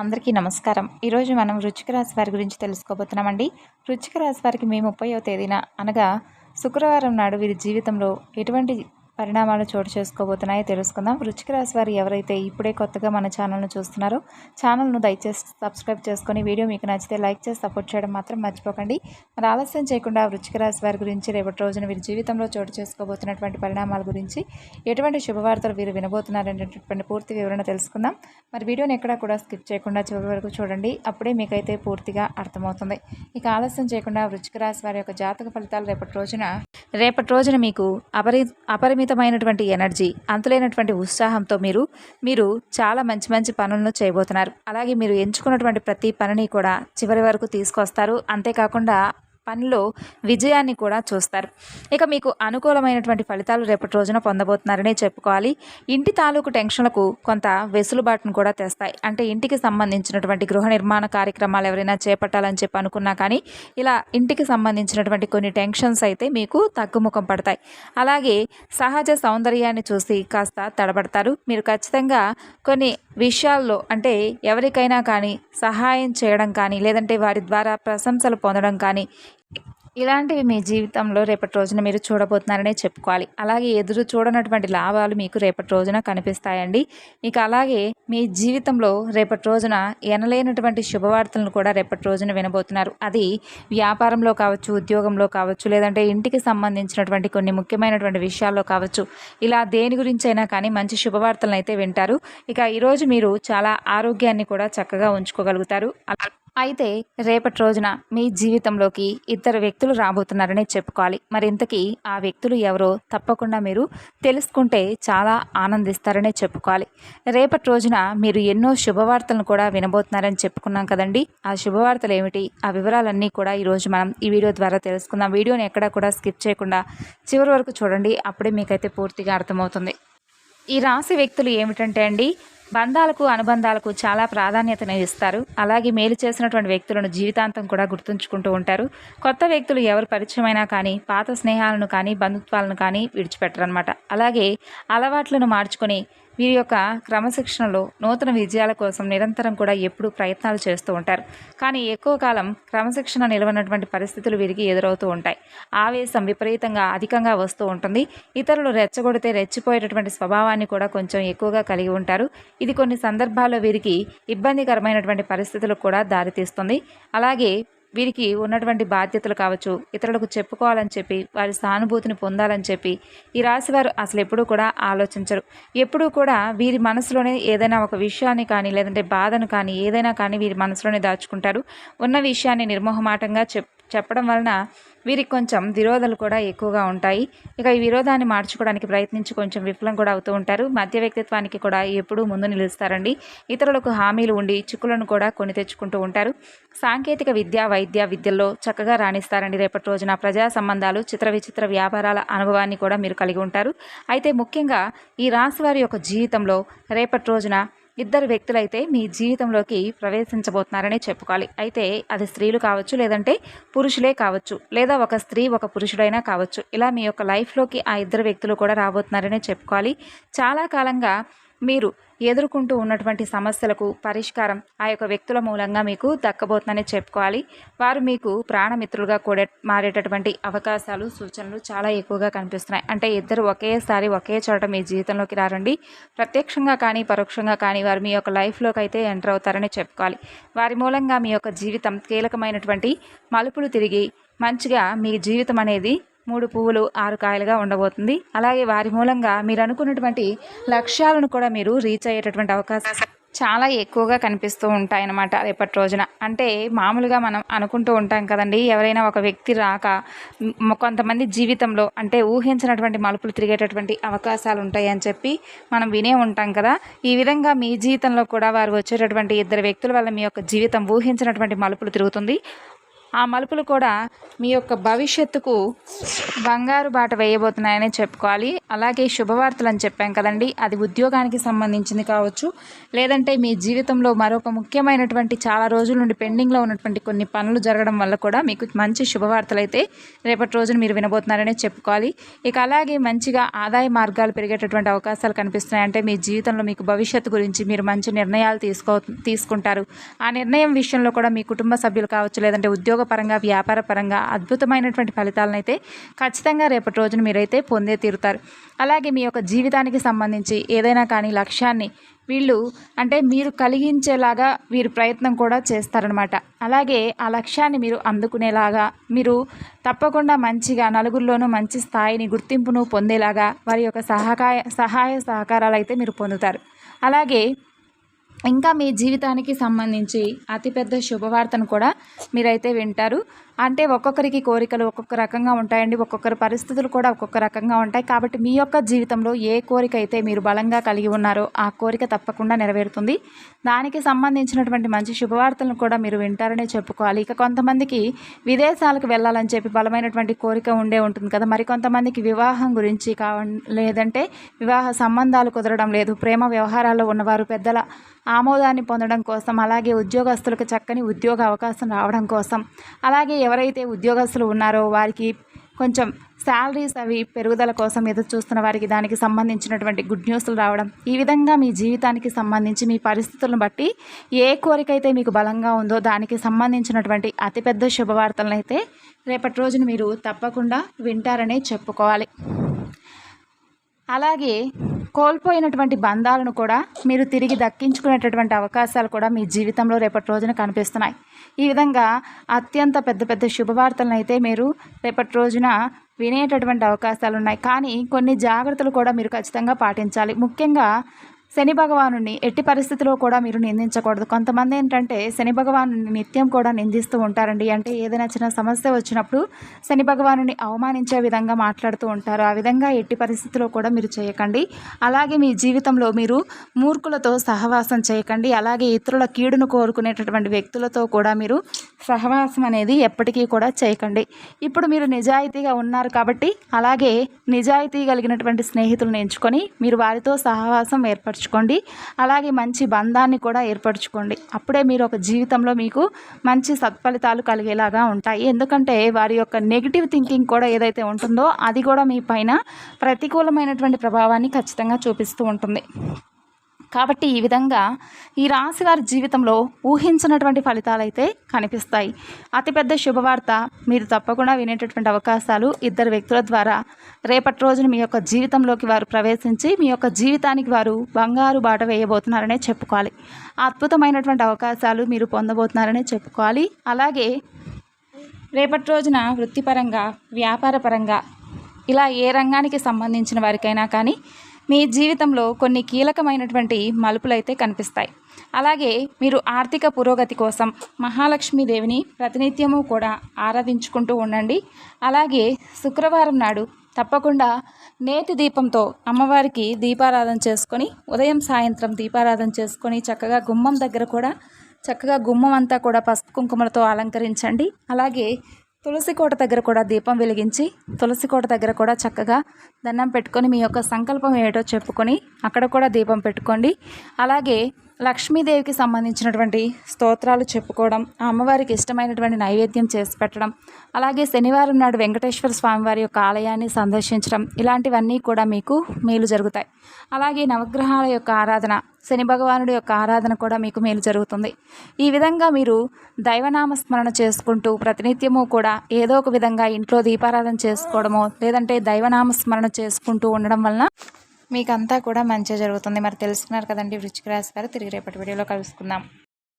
అందరికీ నమస్కారం. ఈరోజు మనం వృచ్చిక రాశి వారి గురించి తెలుసుకోబోతున్నామండి. వృచ్చిక రాశి వారికి మే ముప్పైవ తేదీన అనగా శుక్రవారం నాడు వీరి జీవితంలో ఎటువంటి పరిణామాలు చోటు చేసుకోబోతున్నాయో తెలుసుకుందాం. వృచ్చిక రాశి వారు ఎవరైతే ఇప్పుడే కొత్తగా మన ఛానల్ను చూస్తున్నారో ఛానల్ను దయచేసి సబ్స్క్రైబ్ చేసుకొని వీడియో మీకు నచ్చితే లైక్ చేసి సపోర్ట్ చేయడం మాత్రం మర్చిపోకండి. మరి ఆలస్యం చేయకుండా వృచ్చిక రాశి వారి గురించి రేపటి రోజున వీరి జీవితంలో చోటు చేసుకోబోతున్నటువంటి పరిణామాల గురించి ఎటువంటి శుభవార్తలు వీరు వినబోతున్నారనేటటువంటి పూర్తి వివరణ తెలుసుకుందాం. మరి వీడియోని ఎక్కడా కూడా స్కిప్ చేయకుండా చివరి వరకు చూడండి. అప్పుడే మీకైతే పూర్తిగా అర్థమవుతుంది. ఇక ఆలస్యం చేయకుండా వృచ్చిక రాశి వారి యొక్క జాతక ఫలితాలు రేపటి రోజున రేపటి రోజున మీకు అపరి అపరిమిత అపరిమితమైనటువంటి ఎనర్జీ అంతులేనటువంటి ఉత్సాహంతో మీరు మీరు చాలా మంచి మంచి పనులను చేయబోతున్నారు. అలాగే మీరు ఎంచుకున్నటువంటి ప్రతి పనిని కూడా చివరి వరకు తీసుకొస్తారు. అంతేకాకుండా పనిలో విజయాన్ని కూడా చూస్తారు. ఇక మీకు అనుకూలమైనటువంటి ఫలితాలు రేపటి రోజున పొందబోతున్నారనే చెప్పుకోవాలి. ఇంటి తాలూకు టెన్షన్లకు కొంత వెసులుబాటును కూడా తెస్తాయి. అంటే ఇంటికి సంబంధించినటువంటి గృహ నిర్మాణ కార్యక్రమాలు ఎవరైనా చేపట్టాలని చెప్పి అనుకున్నా కానీ ఇలా ఇంటికి సంబంధించినటువంటి కొన్ని టెన్షన్స్ అయితే మీకు తగ్గుముఖం పడతాయి. అలాగే సహజ సౌందర్యాన్ని చూసి కాస్త తడబడతారు. మీరు ఖచ్చితంగా కొన్ని విషయాల్లో అంటే ఎవరికైనా కానీ సహాయం చేయడం కానీ లేదంటే వారి ద్వారా ప్రశంసలు పొందడం కానీ ఇలాంటివి మీ జీవితంలో రేపటి రోజున మీరు చూడబోతున్నారనే చెప్పుకోవాలి. అలాగే ఎదురు చూడనటువంటి లాభాలు మీకు రేపటి రోజున కనిపిస్తాయండి. ఇక అలాగే మీ జీవితంలో రేపటి రోజున ఎనలేనటువంటి శుభవార్తలను కూడా రేపటి రోజున వినబోతున్నారు. అది వ్యాపారంలో కావచ్చు ఉద్యోగంలో కావచ్చు లేదంటే ఇంటికి సంబంధించినటువంటి కొన్ని ముఖ్యమైనటువంటి విషయాల్లో కావచ్చు. ఇలా దేని గురించైనా కానీ మంచి శుభవార్తలను అయితే వింటారు. ఇక ఈరోజు మీరు చాలా ఆరోగ్యాన్ని కూడా చక్కగా ఉంచుకోగలుగుతారు. అయితే రేపటి రోజున మీ జీవితంలోకి ఇద్దరు వ్యక్తులు రాబోతున్నారని చెప్పుకోవాలి. మరి ఇంతకీ ఆ వ్యక్తులు ఎవరో తప్పకుండా మీరు తెలుసుకుంటే చాలా ఆనందిస్తారనే చెప్పుకోవాలి. రేపటి రోజున మీరు ఎన్నో శుభవార్తలను కూడా వినబోతున్నారని చెప్పుకున్నాం కదండి. ఆ శుభవార్తలు ఏమిటి? ఆ వివరాలన్నీ కూడా ఈరోజు మనం ఈ వీడియో ద్వారా తెలుసుకుందాం. వీడియోని ఎక్కడా కూడా స్కిప్ చేయకుండా చివరి వరకు చూడండి. అప్పుడే మీకైతే పూర్తిగా అర్థమవుతుంది. ఈ రాశి వ్యక్తులు ఏమిటంటే అండి బంధాలకు అనుబంధాలకు చాలా ప్రాధాన్యతను ఇస్తారు. అలాగే మేలు చేసినటువంటి వ్యక్తులను జీవితాంతం కూడా గుర్తుంచుకుంటూ ఉంటారు. కొత్త వ్యక్తులు ఎవరు పరిచయమైనా కానీ పాత స్నేహాలను కానీ బంధుత్వాలను కానీ విడిచిపెట్టరనమాట అలాగే అలవాట్లను మార్చుకొని వీరి యొక్క క్రమశిక్షణలో నూతన విజయాల కోసం నిరంతరం కూడా ఎప్పుడూ ప్రయత్నాలు చేస్తూ ఉంటారు. కానీ ఎక్కువ కాలం క్రమశిక్షణ నిలవనటువంటి పరిస్థితులు వీరికి ఎదురవుతూ ఉంటాయి. ఆవేశం విపరీతంగా అధికంగా వస్తూ ఉంటుంది. ఇతరులు రెచ్చగొడితే రెచ్చిపోయేటటువంటి స్వభావాన్ని కూడా కొంచెం ఎక్కువగా కలిగి ఉంటారు. ఇది కొన్ని సందర్భాల్లో వీరికి ఇబ్బందికరమైనటువంటి పరిస్థితులకు కూడా దారితీస్తుంది. అలాగే వీరికి ఉన్నటువంటి బాధ్యతలు కావచ్చు ఇతరులకు చెప్పుకోవాలని చెప్పి వారి సానుభూతిని పొందాలని చెప్పి ఈ రాశి వారు అసలు ఎప్పుడూ కూడా ఆలోచించరు. ఎప్పుడూ కూడా వీరి మనసులోనే ఏదైనా ఒక విషయాన్ని కానీ లేదంటే బాధను కానీ ఏదైనా కానీ వీరి మనసులోనే దాచుకుంటారు. ఉన్న విషయాన్ని నిర్మోహమాటంగా చెప్ చెప్పడం వలన వీరికి కొంచెం విరోధాలు కూడా ఎక్కువగా ఉంటాయి. ఇక ఈ విరోధాన్ని మార్చుకోవడానికి ప్రయత్నించి కొంచెం విఫలం కూడా అవుతూ ఉంటారు. మధ్య వ్యక్తిత్వానికి కూడా ఎప్పుడూ ముందు నిలుస్తారండి. ఇతరులకు హామీలు ఉండి చిక్కులను కూడా కొని తెచ్చుకుంటూ ఉంటారు. సాంకేతిక విద్య వైద్య విద్యల్లో చక్కగా రాణిస్తారండి. రేపటి రోజున ప్రజా సంబంధాలు చిత్ర విచిత్ర వ్యాపారాల అనుభవాన్ని కూడా మీరు కలిగి ఉంటారు. అయితే ముఖ్యంగా ఈ రాశి వారి యొక్క జీవితంలో రేపటి రోజున ఇద్దరు వ్యక్తులైతే మీ జీవితంలోకి ప్రవేశించబోతున్నారని చెప్పుకోవాలి. అయితే అది స్త్రీలు కావచ్చు లేదంటే పురుషులే కావచ్చు లేదా ఒక స్త్రీ ఒక పురుషుడైనా కావచ్చు. ఇలా మీ యొక్క లైఫ్లోకి ఆ ఇద్దరు వ్యక్తులు కూడా రాబోతున్నారనే చెప్పుకోవాలి. చాలా కాలంగా మీరు ఎదుర్కొంటూ ఉన్నటువంటి సమస్యలకు పరిష్కారం ఆ యొక్క వ్యక్తుల మూలంగా మీకు దక్కబోతుందని చెప్పుకోవాలి. వారు మీకు ప్రాణమిత్రులుగా కూడా మారేటటువంటి అవకాశాలు సూచనలు చాలా ఎక్కువగా కనిపిస్తున్నాయి. అంటే ఇద్దరు ఒకేసారి ఒకే చోట మీ జీవితంలోకి రారండి. ప్రత్యక్షంగా కానీ పరోక్షంగా కానీ వారు మీ యొక్క లైఫ్లోకి అయితే ఎంటర్ అవుతారని చెప్పుకోవాలి. వారి మూలంగా మీ యొక్క జీవితం కీలకమైనటువంటి మలుపులు తిరిగి మంచిగా మీ జీవితం అనేది మూడు పువ్వులు ఆరు కాయలుగా ఉండబోతుంది. అలాగే వారి మూలంగా మీరు అనుకున్నటువంటి లక్ష్యాలను కూడా మీరు రీచ్ అయ్యేటటువంటి అవకాశం చాలా ఎక్కువగా కనిపిస్తూ ఉంటాయన్నమాట రేపటి రోజున. అంటే మామూలుగా మనం అనుకుంటూ ఉంటాం కదండి ఎవరైనా ఒక వ్యక్తి రాక కొంతమంది జీవితంలో అంటే ఊహించినటువంటి మలుపులు తిరిగేటటువంటి అవకాశాలు ఉంటాయి అని చెప్పి మనం వినే ఉంటాం కదా. ఈ విధంగా మీ జీవితంలో కూడా వారు వచ్చేటటువంటి ఇద్దరు వ్యక్తుల వల్ల మీ యొక్క జీవితం ఊహించినటువంటి మలుపులు తిరుగుతుంది. ఆ మలుపులు కూడా మీ యొక్క భవిష్యత్తుకు బంగారు బాట వేయబోతున్నాయని చెప్పుకోవాలి. అలాగే శుభవార్తలు అని చెప్పాం కదండి. అది ఉద్యోగానికి సంబంధించింది కావచ్చు లేదంటే మీ జీవితంలో మరొక ముఖ్యమైనటువంటి చాలా రోజుల నుండి పెండింగ్లో ఉన్నటువంటి కొన్ని పనులు జరగడం వల్ల కూడా మీకు మంచి శుభవార్తలు అయితే రేపటి రోజున మీరు వినబోతున్నారనే చెప్పుకోవాలి. ఇక అలాగే మంచిగా ఆదాయ మార్గాలు పెరిగేటటువంటి అవకాశాలు కనిపిస్తున్నాయి. అంటే మీ జీవితంలో మీకు భవిష్యత్తు గురించి మీరు మంచి నిర్ణయాలు తీసుకో తీసుకుంటారు. ఆ నిర్ణయం విషయంలో కూడా మీ కుటుంబ సభ్యులు కావచ్చు లేదంటే ఉద్యోగ పరంగా వ్యాపార పరంగా అద్భుతమైనటువంటి ఫలితాలను అయితే ఖచ్చితంగా రేపటి రోజున మీరైతే పొందే తీరుతారు. అలాగే మీ యొక్క జీవితానికి సంబంధించి ఏదైనా కానీ లక్ష్యాన్ని వీళ్ళు అంటే మీరు కలిగించేలాగా వీరు ప్రయత్నం కూడా చేస్తారనమాట. అలాగే ఆ లక్ష్యాన్ని మీరు అందుకునేలాగా మీరు తప్పకుండా మంచిగా నలుగురిలోనూ మంచి స్థాయిని గుర్తింపును పొందేలాగా వారి యొక్క సహకాయ సహాయ సహకారాలు అయితే మీరు పొందుతారు. అలాగే ఇంకా మీ జీవితానికి సంబంధించి అతిపెద్ద శుభవార్తను కూడా మీరైతే వింటారు. అంటే ఒక్కొక్కరికి కోరికలు ఒక్కొక్క రకంగా ఉంటాయండి. ఒక్కొక్కరి పరిస్థితులు కూడా ఒక్కొక్క రకంగా ఉంటాయి. కాబట్టి మీ యొక్క జీవితంలో ఏ కోరిక అయితే మీరు బలంగా కలిగి ఉన్నారో ఆ కోరిక తప్పకుండా నెరవేరుతుంది. దానికి సంబంధించినటువంటి మంచి శుభవార్తలను కూడా మీరు వింటారనే చెప్పుకోవాలి. ఇక కొంతమందికి విదేశాలకు వెళ్ళాలని చెప్పి బలమైనటువంటి కోరిక ఉండే ఉంటుంది కదా. మరి కొంతమందికి వివాహం గురించి కావ లేదంటే వివాహ సంబంధాలు కుదరడం లేదు. ప్రేమ వ్యవహారాల్లో ఉన్నవారు పెద్దల ఆమోదాన్ని పొందడం కోసం అలాగే ఉద్యోగస్తులకు చక్కని ఉద్యోగ అవకాశం రావడం కోసం అలాగే ఎవరైతే ఉద్యోగస్తులు ఉన్నారో వారికి కొంచెం శాలరీస్ అవి పెరుగుదల కోసం ఎదురు చూస్తున్న వారికి దానికి సంబంధించినటువంటి గుడ్ న్యూస్లు రావడం ఈ విధంగా మీ జీవితానికి సంబంధించి మీ పరిస్థితులను బట్టి ఏ కోరిక అయితే మీకు బలంగా ఉందో దానికి సంబంధించినటువంటి అతిపెద్ద శుభవార్తలను అయితే రేపటి రోజున మీరు తప్పకుండా వింటారనే చెప్పుకోవాలి. అలాగే కోల్పోయినటువంటి బంధాలను కూడా మీరు తిరిగి దక్కించుకునేటటువంటి అవకాశాలు కూడా మీ జీవితంలో రేపటి రోజున కనిపిస్తున్నాయి. ఈ విధంగా అత్యంత పెద్ద పెద్ద శుభవార్తలను అయితే మీరు రేపటి రోజున వినేటటువంటి అవకాశాలు ఉన్నాయి. కానీ కొన్ని జాగ్రత్తలు కూడా మీరు ఖచ్చితంగా పాటించాలి. ముఖ్యంగా శని భగవాను ఎట్టి పరిస్థితిలో కూడా మీరు నిందించకూడదు. కొంతమంది ఏంటంటే శని భగవాను నిత్యం కూడా నిందిస్తూ ఉంటారండి. అంటే ఏదైనా చిన్న సమస్య వచ్చినప్పుడు శని భగవాను అవమానించే విధంగా మాట్లాడుతూ ఉంటారు. ఆ విధంగా ఎట్టి పరిస్థితిలో కూడా మీరు చేయకండి. అలాగే మీ జీవితంలో మీరు మూర్ఖులతో సహవాసం చేయకండి. అలాగే ఇతరుల కీడును కోరుకునేటటువంటి వ్యక్తులతో కూడా మీరు సహవాసం అనేది ఎప్పటికీ కూడా చేయకండి. ఇప్పుడు మీరు నిజాయితీగా ఉన్నారు కాబట్టి అలాగే నిజాయితీ కలిగినటువంటి స్నేహితులను ఎంచుకొని మీరు వారితో సహవాసం ఏర్పరచు ఏర్పరచుకోండి అలాగే మంచి బంధాన్ని కూడా ఏర్పరచుకోండి. అప్పుడే మీరు ఒక జీవితంలో మీకు మంచి సత్ఫలితాలు కలిగేలాగా ఉంటాయి. ఎందుకంటే వారి యొక్క నెగిటివ్ థింకింగ్ కూడా ఏదైతే ఉంటుందో అది కూడా మీ పైన ప్రతికూలమైనటువంటి ప్రభావాన్ని ఖచ్చితంగా చూపిస్తూ ఉంటుంది. కాబట్టి ఈ విధంగా ఈ రాశి వారి జీవితంలో ఊహించినటువంటి ఫలితాలు అయితే కనిపిస్తాయి. అతిపెద్ద శుభవార్త మీరు తప్పకుండా వినేటటువంటి అవకాశాలు ఇద్దరు వ్యక్తుల ద్వారా. రేపటి రోజున మీ యొక్క జీవితంలోకి వారు ప్రవేశించి మీ యొక్క జీవితానికి వారు బంగారు బాట వేయబోతున్నారనే చెప్పుకోవాలి. అద్భుతమైనటువంటి అవకాశాలు మీరు పొందబోతున్నారనే చెప్పుకోవాలి. అలాగే రేపటి రోజున వృత్తిపరంగా వ్యాపారపరంగా ఇలా ఏ రంగానికి సంబంధించిన వారికైనా కానీ మీ జీవితంలో కొన్ని కీలకమైనటువంటి మలుపులైతే కనిపిస్తాయి. అలాగే మీరు ఆర్థిక పురోగతి కోసం మహాలక్ష్మీదేవిని ప్రతినిత్యము కూడా ఆరాధించుకుంటూ ఉండండి. అలాగే శుక్రవారం నాడు తప్పకుండా నేతి దీపంతో అమ్మవారికి దీపారాధన చేసుకొని ఉదయం సాయంత్రం దీపారాధన చేసుకొని చక్కగా గుమ్మం దగ్గర కూడా చక్కగా గుమ్మం అంతా కూడా పసుపు కుంకుమలతో అలంకరించండి. అలాగే తులసి కోట దగ్గర కూడా దీపం వెలిగించి తులసి కోట దగ్గర కూడా చక్కగా దండం పెట్టుకొని మీ యొక్క సంకల్పం ఏటో చెప్పుకొని అక్కడ కూడా దీపం పెట్టుకోండి. అలాగే లక్ష్మీదేవికి సంబంధించినటువంటి స్తోత్రాలు చెప్పుకోవడం అమ్మవారికి ఇష్టమైనటువంటి నైవేద్యం చేసి పెట్టడం అలాగే శనివారం నాడు వెంకటేశ్వర స్వామివారి యొక్క ఆలయాన్ని సందర్శించడం ఇలాంటివన్నీ కూడా మీకు మేలు జరుగుతాయి. అలాగే నవగ్రహాల యొక్క ఆరాధన శని భగవానుడి యొక్క ఆరాధన కూడా మీకు మేలు జరుగుతుంది. ఈ విధంగా మీరు దైవనామ స్మరణ చేసుకుంటూ ప్రతినిత్యము కూడా ఏదో ఒక విధంగా ఇంట్లో దీపారాధన చేసుకోవడమో లేదంటే దైవనామ స్మరణ చేసుకుంటూ ఉండడం వలన మీకంతా కూడా మంచిగా జరుగుతుంది. మరి తెలుసుకున్నారు కదండి వృచ్చిక రాశి వారు. తిరిగి రేపటి వీడియోలో కలుసుకుందాం.